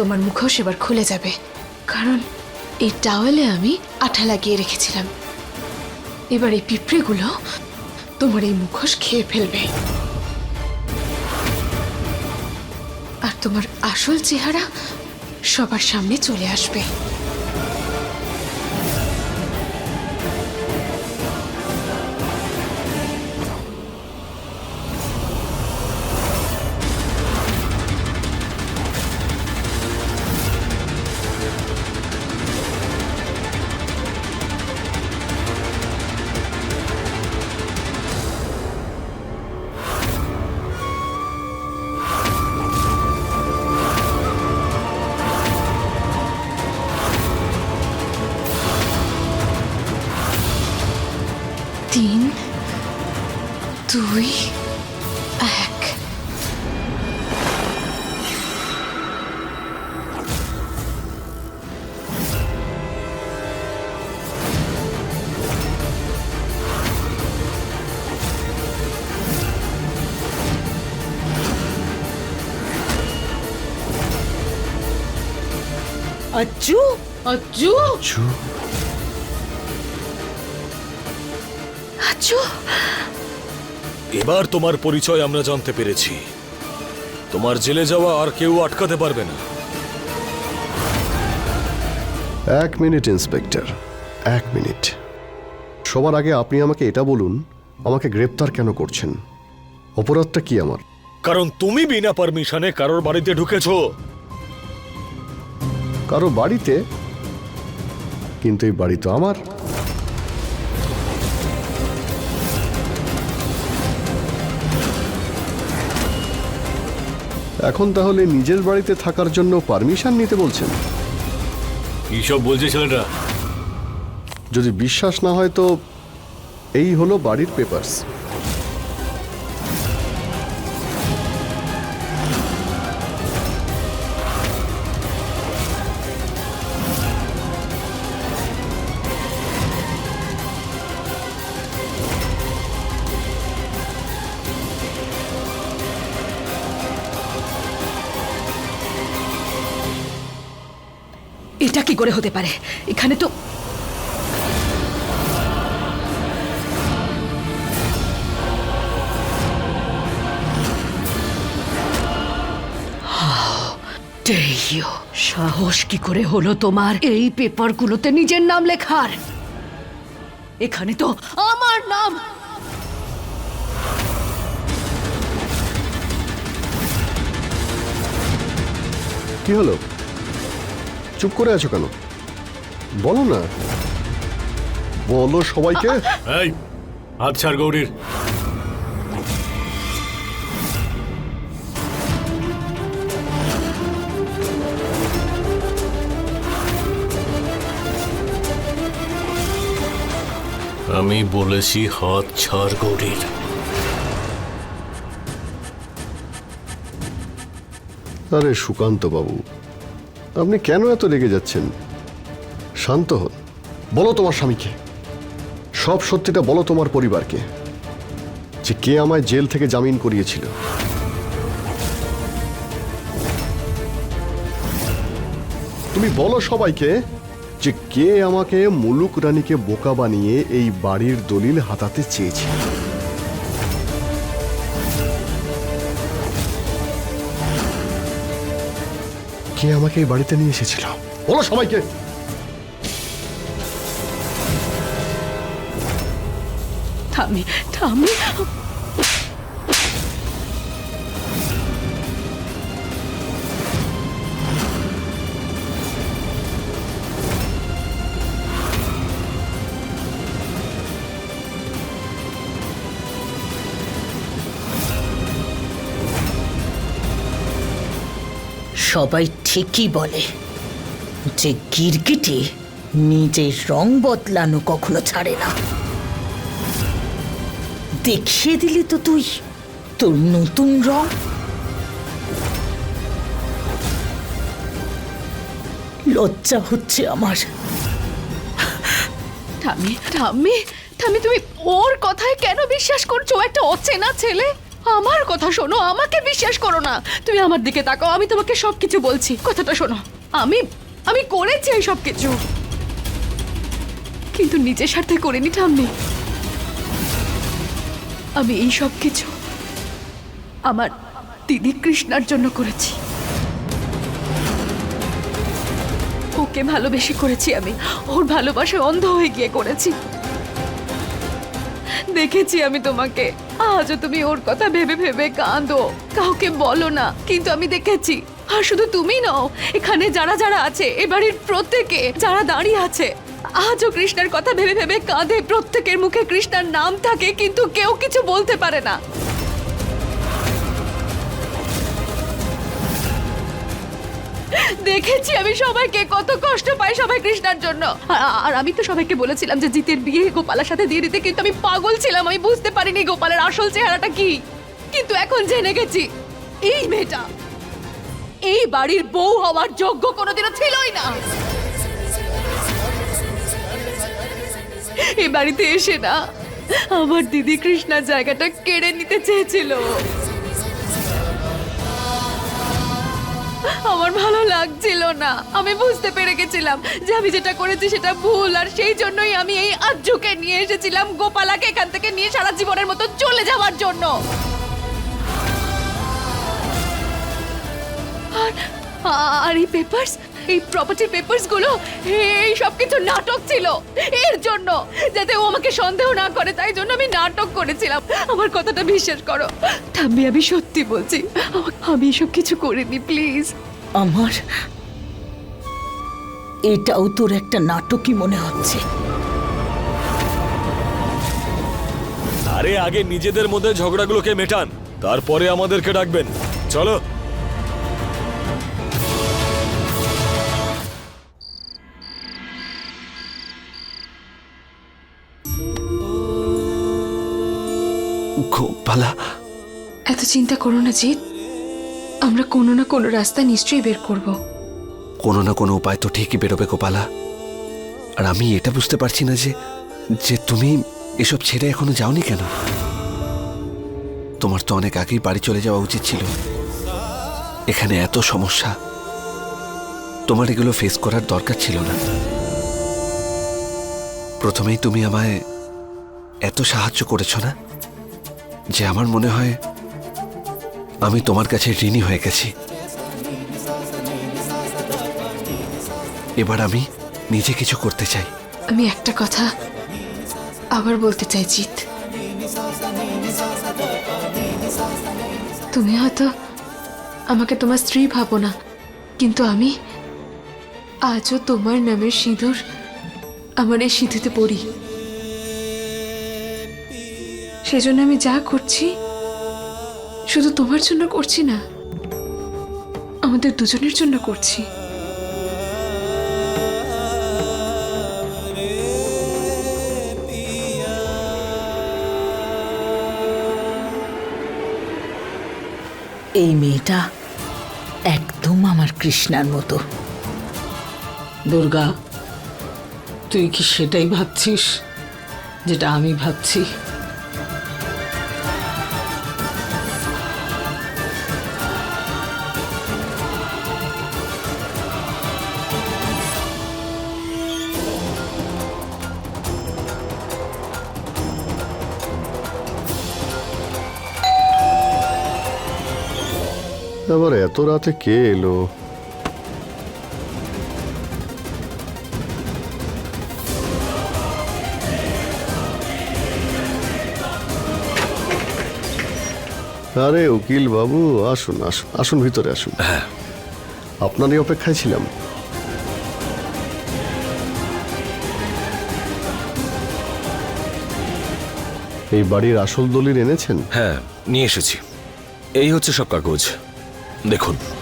তোমার মুখোশ এবার খুলে যাবে। কারণ এই টাওয়েলে আমি আঠা লাগিয়ে রেখেছিলাম। এবার এই পিঁপড়েগুলো তোমার এই মুখোশ খেয়ে ফেলবে। আর তোমার আসল চেহারা সবার সামনে চলে আসবে। আচ্ছু চু আচ্ছু এবার তোমার পরিচয় আমরা জানতে পেরেছি। তোমার জেলে যাওয়া আর কেউ আটকাতে পারবে না। এক মিনিট ইন্সপেক্টর। এক মিনিট। সবার আগে আপনি আমাকে এটা বলুন আমাকে গ্রেপ্তার কেন করছেন? অপরাধটা কি আমার? কারণ তুমি বিনা পারমিশনে কারোর বাড়িতে ঢুকেছো। কারও বাড়িতে? কিন্তু এই বাড়ি তো আমার। এখন তাহলে নিজের বাড়িতে থাকার জন্য পারমিশন নিতে বলছেন। সব বলছে ছেলেটা? যদি বিশ্বাস না হয় তো এই হলো বাড়ির পেপারস এটা কি করে হতে পারে? এখানে তো সাহস কি করে হলো তোমার? এই পেপারগুলোতে নিজের নাম লেখার। এখানে তো আমার নাম। কি হলো? চুপ করে আছো কেন? বলো না। বলো সবাইকে। এই হাত ছাড় গৌরীর। আমি বলেছি হাত ছাড় গৌরীর। আরে সুকান্ত বাবু আপনি কেন এত রেগে যাচ্ছেন? শান্ত হন। বলো তোমার স্বামীকে। সব সত্যিটা বলো তোমার পরিবারকে যে কে আমায় জেল থেকে জামিন করিয়েছিল। তুমি বলো সবাইকে যে কে আমাকে মুলুক রানীকে বোকা বানিয়ে এই বাড়ির দলিল হাতাতে চেয়েছিল। কে আমাকে এই বাড়িতে নিয়ে এসেছিল? বলো সবাইকে। থামি থামি। সবাই ঠিকই বলে যে গিরগিটি নিজের রং বদলানো কখনো ছাড়ে না। দেখিয়ে দিলি তো তুই তোর নতুন রং। লজ্জা হচ্ছে আমার। ঠাম্মি ঠাম্মি ঠাম্মি, তুমি ওর কথায় কেন বিশ্বাস করছ? একটা অচেনা ছেলে। আমার কথা শোনো, আমাকে বিশ্বাস করো না। তুমি আমার দিকে তাকাও, আমি তোমাকে সবকিছু বলছি। কথাটা শোনো, আমি আমি করেছি এই সব কিছু কিন্তু নিজের স্বার্থে করিনি ঠাম্মি। আমি এই সব কিছু আমার দিদি কৃষ্ণার জন্য করেছি। ওকে ভালোবেসে করেছি আমি। ওর ভালোবাসায় অন্ধ হয়ে গিয়ে করেছি। দেখেছি আমি তোমাকে। আজও তুমি ওর কথা ভেবে ভেবে কাঁদো। কাউকে বলো না, কিন্তু আমি দেখেছি। আর শুধু তুমি নও, এখানে যারা যারা আছে, এ বাড়ির প্রত্যেকে, যারা দাঁড়িয়ে আছে, আজও কৃষ্ণার কথা ভেবে ভেবে কাঁদে। প্রত্যেকের মুখে কৃষ্ণার নাম থাকে, কিন্তু কেউ কিছু বলতে পারে না। দেখেছি আমি সবাইকে, কত কষ্ট পাই সবাই কৃষ্ণার জন্য। আর- আমি তো সবাইকে বলেছিলাম যে জিতের বিয়ে গোপালের সাথে দিয়ে দিতে, কিন্তু আমি পাগল ছিলাম, আমি বুঝতে পারিনি গোপালের আসল চেহারাটা কি। কিন্তু এখন জেনে গেছি, এই মেয়েটা এই বাড়ির বউ হওয়ার যোগ্য কোনোদিনও ছিলই না। এই বাড়িতে এসে না, আমার দিদি কৃষ্ণার জায়গাটা কেড়ে নিতে চেয়েছিল। আমার ভালো লাগছিল না। আমি বুঝতে পেরে গেছিলাম যে আমি যেটা করেছি সেটা ভুল, আর সেই জন্যই আমি এই আজ্জুকে নিয়ে এসেছিলাম গোপালাকে এখান থেকে নিয়ে সারা জীবনের মতো চলে যাওয়ার জন্য। আর আর এই পেপারস এই প্রপার্টি পেপারসগুলো এই সব কিছু নাটক ছিল। এর জন্য যাতে ও আমাকে সন্দেহ না করে তাই জন্য আমি নাটক করেছিলাম। আমার কথাটা বিশ্বাস করো। থাম্বি আমি সত্যি বলছি আমি এসব কিছু করিনি প্লিজ। আমার এটাও তোর একটা নাটকই মনে হচ্ছে। আরে আগে নিজেদের মধ্যে ঝগড়াগুলোকে মেটান তারপরে আমাদেরকে ডাকবেন। চলো। গোপালা এত চিন্তা করো না জিৎ। আমরা কোনো না কোনো রাস্তা নিশ্চয়ই বের করব। কোনো না কোনো উপায় তো ঠিকই বেরোবে গোপালা। আর আমি এটা বুঝতে পারছি না যে যে তুমি এসব ছেড়ে এখনও যাওনি কেন? তোমার তো অনেক আগেই বাড়ি চলে যাওয়া উচিত ছিল। এখানে এত সমস্যা। তোমার এগুলো ফেস করার দরকার ছিল না। প্রথমেই তুমি আমায় এত সাহায্য করেছ না? যে আমার মনে হয় আমি তোমার কাছে ঋণী হয়ে গেছি। এবার আমি নিজে কিছু করতে চাই। আমি একটা কথা আবার বলতে চাই, জিৎ। তুমি হয়তো আমাকে তোমার স্ত্রী ভাবো না, কিন্তু আমি আজও তোমার নামের সিঁদুর আমার এই সিঁথিতে পড়ি। সেজন্য আমি যা করছি, শুধু তোমার জন্য করছি না, আমাদের দুজনের জন্য করছি। এই মেয়েটা একদম আমার কৃষ্ণার মতো। দুর্গা, তুই কি সেটাই ভাবছিস যেটা আমি ভাবছি? এত রাতে কে এলো? আরে উকিল বাবু আসুন আসুন আসুন ভিতরে আসুন। হ্যাঁ। আপনারই অপেক্ষায় ছিলাম। এই বাড়ির আসল দলিল এনেছেন? হ্যাঁ নিয়ে এসেছি। এই হচ্ছে সব কাগজ। দেখুন।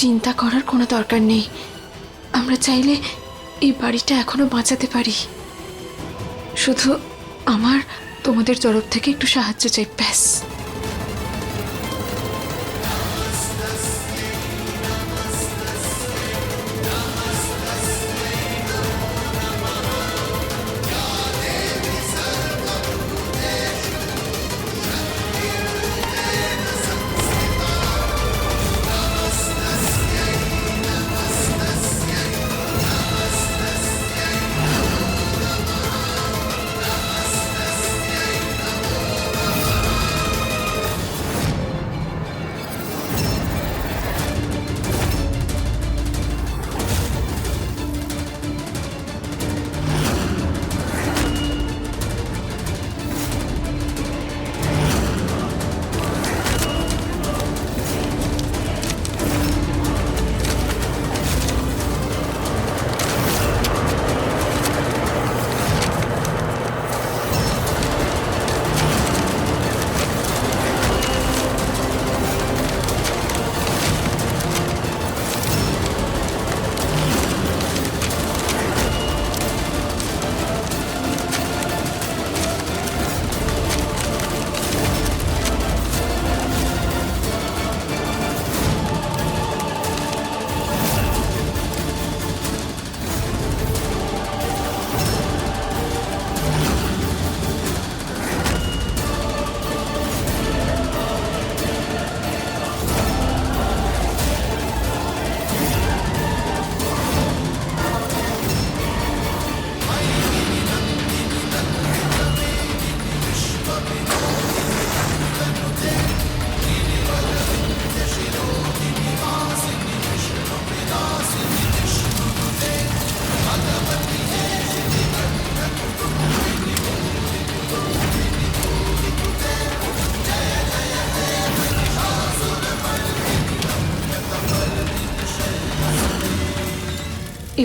চিন্তা করার কোনো দরকার নেই। আমরা চাইলে এই বাড়িটা এখনও বাঁচাতে পারি। শুধু আমার তোমাদের তরফ থেকে একটু সাহায্য চাই, ব্যাস।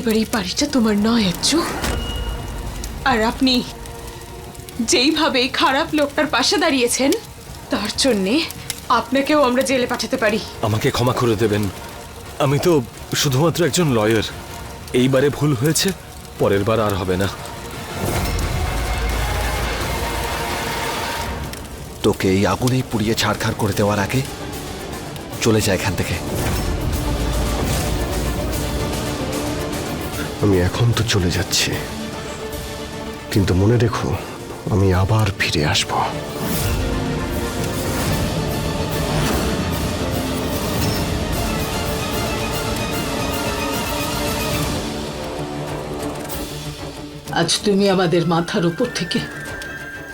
এবার এই বাড়িটা তোমার নয় আচ্ছু। আর আপনি যেইভাবে এই খারাপ লোকটার পাশে দাঁড়িয়েছেন তার জন্যে আপনাকেও আমরা জেলে পাঠাতে পারি। আমাকে ক্ষমা করে দেবেন। আমি তো শুধুমাত্র একজন লয়ার। এইবারে ভুল হয়েছে পরের বার আর হবে না। তোকে এই আগুনেই পুড়িয়ে ছাড়খাড় করে দেওয়ার আগে চলে যায় এখান থেকে। আমি এখন তো চলে যাচ্ছি। কিন্তু মনে রেখো, আমি আবার ফিরে আসব। আজ তুমি আমাদের মাথার উপর থেকে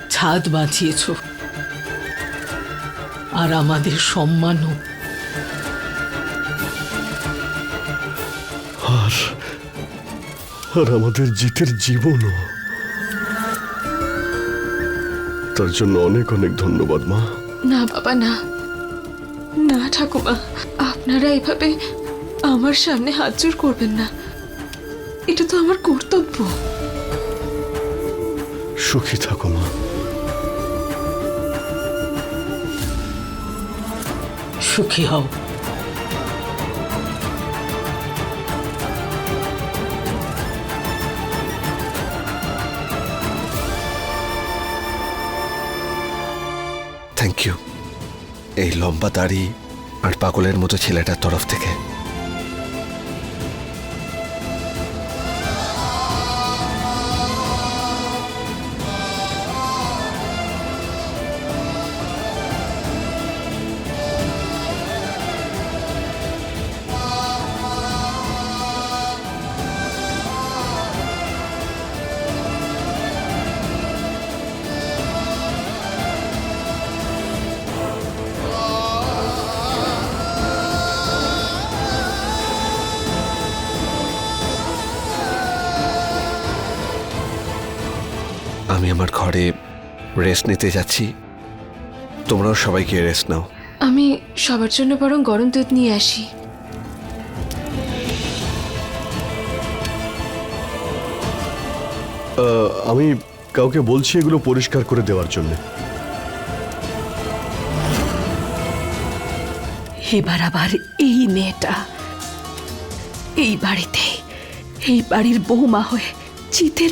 ছাদ বাঁচিয়েছ। আর আমাদের সম্মানও আর আমাদের জিতের জীবনও। তার জন্য অনেক অনেক ধন্যবাদ মা। না বাবা না। না ঠাকুমা আপনারা এভাবে আমার সামনে হাত জোর করবেন না। এটা তো আমার কর্তব্য। সুখী থাকো মা। সুখী হও। ইউ এই লম্বা দাড়ি আর পাগলের মতো ছেলেটার তরফ থেকে। আমার ঘরে রেস্ট নিতে যাচ্ছি। তোমরাও সবাই গিয়ে রেস্ট নাও। আমি সবার জন্য বরং গরম দুধ নিয়ে আসি। আহ, আমি কাউকে বলছি এগুলো পরিষ্কার করে দেওয়ার জন্য। এবার আবার এই মেয়েটা এই বাড়িতে এই বাড়ির বৌমা হয়ে চিতের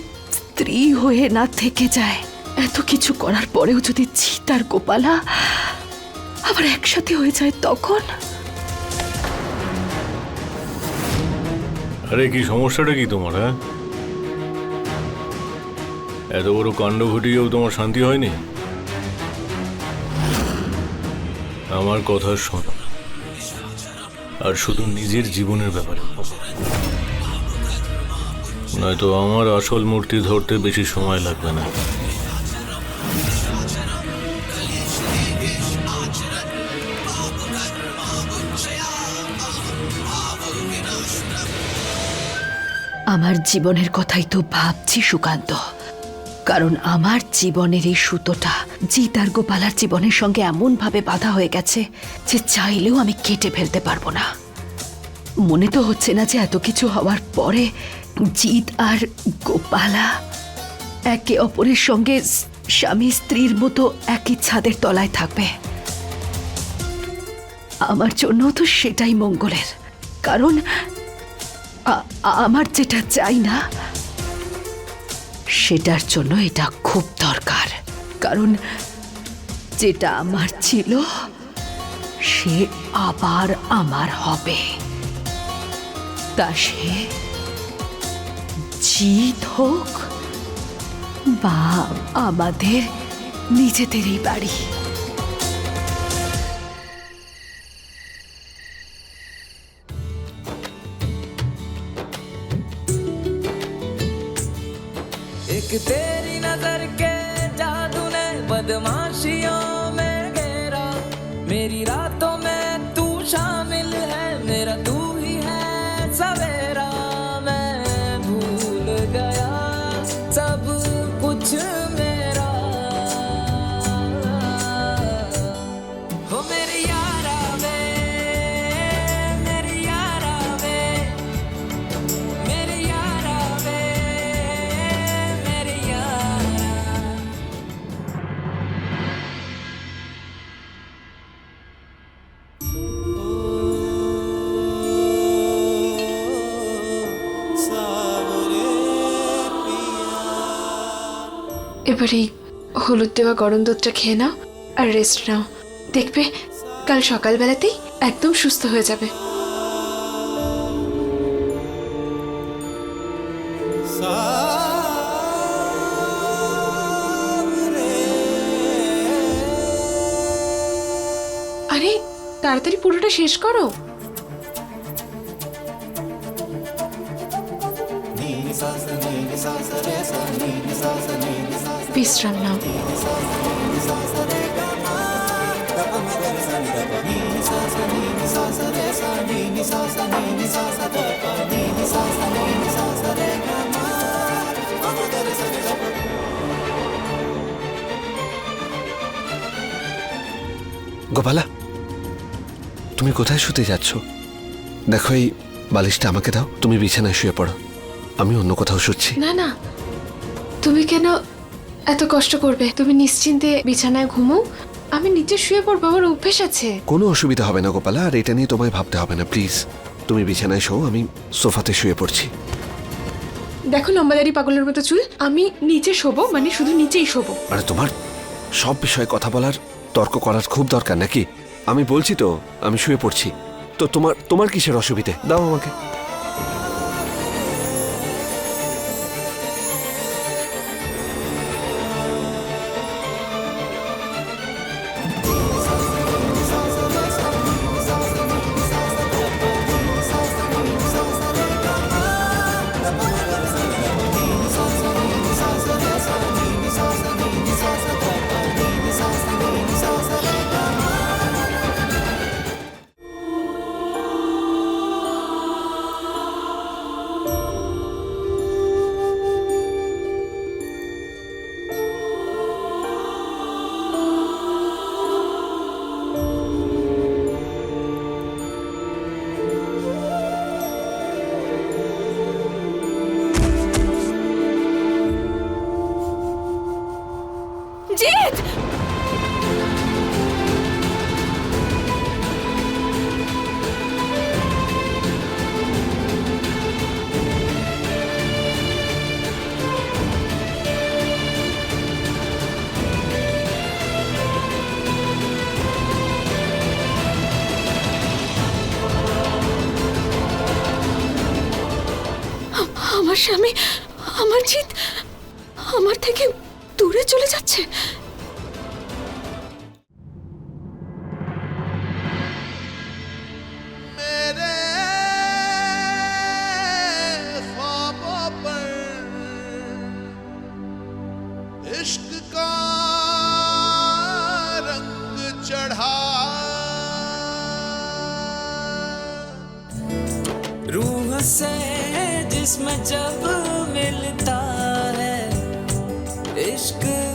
স্ত্রী হয়ে না থেকে যায়। এত কিছু করার পরেও যদি চিতার গোপালা আবার একসাথে হয়ে যায় তখন? আরে, কি সমস্যাটা কি তোমার হ্যাঁ? এত বড় কাণ্ড ঘটিয়েও তোমার শান্তি হয়নি? আমার কথা শোনো। আর শুধু নিজের জীবনের ব্যাপারে। নয়তো আমার আসল মূর্তি ধরতে বেশি সময় লাগবে না। আমার জীবনের কথাই তো ভাবছি সুকান্ত। কারণ আমার জীবনের এই সুতোটা জিত আর গোপালার জীবনের সঙ্গে এমন ভাবে বাধা হয়ে গেছে যে চাইলেও আমি কেটে ফেলতে পারব না। মনে তো হচ্ছে না যে এত কিছু হওয়ার পরে জিত আর গোপালা একে অপরের সঙ্গে স্বামী স্ত্রীর মতো একই ছাদের তলায় থাকবে। আমার জন্য তো সেটাই মঙ্গলের, কারণ আমার যেটা চাই না, সেটার জন্য এটা খুব দরকার। কারণ যেটা আমার ছিল, সে আবার আমার হবে। তা সে জিত হোক বা আমাদের নিজেদেরই বাড়ি एक तेरी नजर के जादू ने बदमाशियों এবার এই হলুদ দেওয়া গরম দুধটা খেয়ে নাও আর রেস্ট নাও। দেখবে কাল সকালবেলাতেই একদম সুস্থ হয়ে যাবে। আরে, তাড়াতাড়ি পুরোটা শেষ করো। গোপালা তুমি কোথায় শুতে যাচ্ছ? দেখো এই বালিশটা আমাকে দাও। তুমি বিছানায় শুয়ে পড়ো। আমি অন্য কোথাও শুচ্ছি। না না। তুমি কেন এত কষ্ট করবে? তুমি নিশ্চিন্তে বিছানায় ঘুমো। আমি নিচে শুয়ে পড়ব আমার অভ্যেস আছে। কোনো অসুবিধা হবে না গোপালা। আর এটা নিয়ে তোমায় ভাবতে হবে না প্লিজ। তুমি বিছানায় শো আমি সোফাতে শুয়ে পড়ছি। দেখো লম্বাদারি পাগলের মতো চুল। আমি নিচে শোবো মানে শুধু নিচেই শোবো। আরে তোমার সব বিষয়ে কথা বলার তর্ক করার খুব দরকার নাকি? আমি বলছি তো আমি শুয়ে পড়ছি। তো তোমার তোমার কিসের অসুবিধে? দাও আমাকে। আমার স্বামী আমার জিত আমার থেকে দূরে চলে যাচ্ছে। इश्क़